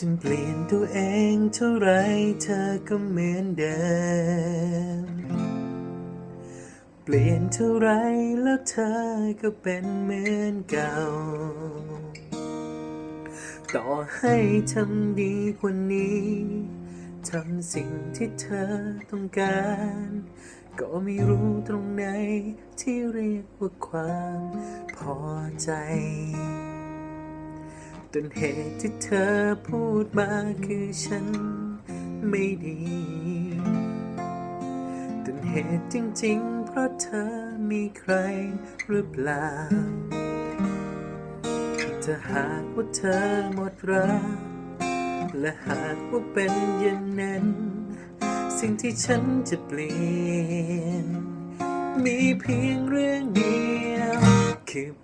ฉันเปลี่ยนตัวเองเท่าไรเธอก็เหมือนเดิม เปลี่ยนเท่าไรแล้วเธอก็เป็นเหมือนเก่า ต่อให้ทำดีกว่านี้ ทำสิ่งที่เธอต้องการ ก็ไม่รู้ตรงไหนที่เรียกว่าความพอใจ ต้นเหตุที่เธอพูดมาคือฉันไม่ดีต้นเหตุจริงๆ เพราะเธอมีใครหรือเปล่าถ้าหากว่าเธอหมดรักและหากว่าเป็นอย่างนั้น สิ่งที่ฉันจะเปลี่ยน มีเพียงเรื่องเดียว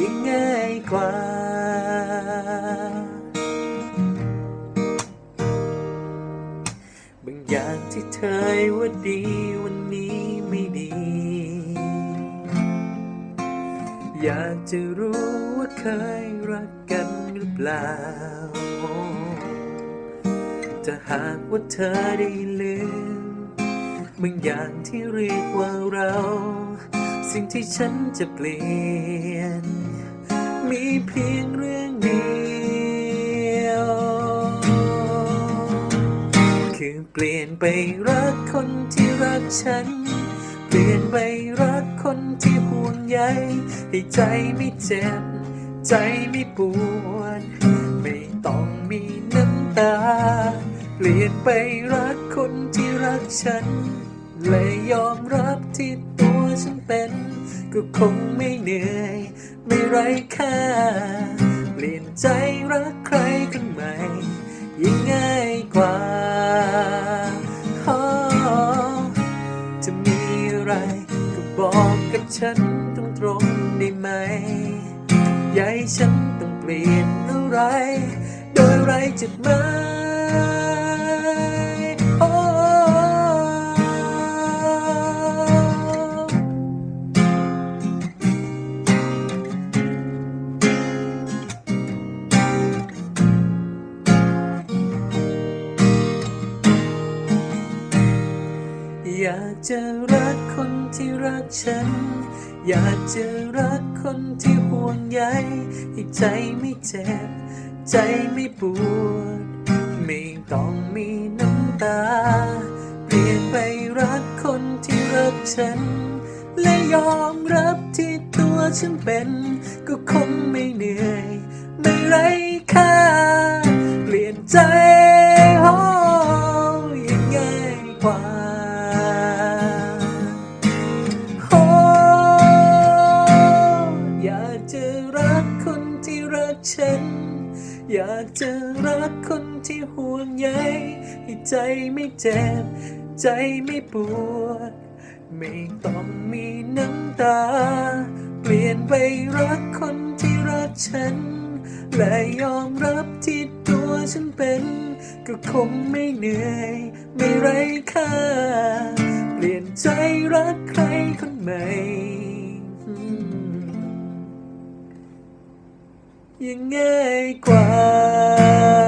ยิ่งง่ายกว่า บางอย่างที่เธอว่าดีวันนี้ไม่ดี อยากจะรู้ว่าเคยรักกันหรือเปล่าถ้าหากว่าเธอได้ลืมบางอย่างที่เรียกว่าเรา สิ่งที่ฉันจะเปลี่ยน มีเพียงเรื่องเดียว คือเปลี่ยนไปรักคนที่รักฉัน เปลี่ยนไปรักคนที่ห่วงใยให้ใจไม่เจ็บ ใจไม่ปวด ไม่ต้องมีน้ำตา เปลี่ยนไปรักคนที่รักฉัน และยอมรับที่ตัวฉันเป็น ก็คงไม่เหนื่อย ไม่ไร้ค่า เปลี่ยนใจรักใครคนใหม่ ยิ่งง่ายกว่าอจะมีอะไรก็บอกกับฉันตรงๆได้ไหมอย่าให้ฉันต้องเปลี่ยนอะไร โดยไรจุดหมาย อยากจะรักคนที่รักฉัน อยากจะรักคนที่ห่วงใยให้ใจไม่เจ็บ ใจไม่ปวด ไม่ต้องมีน้ำตา เปลี่ยนไปรักคนที่รักฉัน และยอมรับที่ตัวฉันเป็น ก็คงไม่เหนื่อย ไม่ไร้ค่า เปลี่ยนใจ อยากจะรักคนที่ห่วงใยให้ใจไม่เจ็บ ใจไม่ปวด ไม่ต้องมีน้ำตา เปลี่ยนไปรักคนที่รักฉัน และยอมรับที่ตัวฉันเป็น ก็คงไม่เหนื่อย ไม่ไร้ค่า เปลี่ยนใจรักใครคนใหม่ ยังง่ายกว่า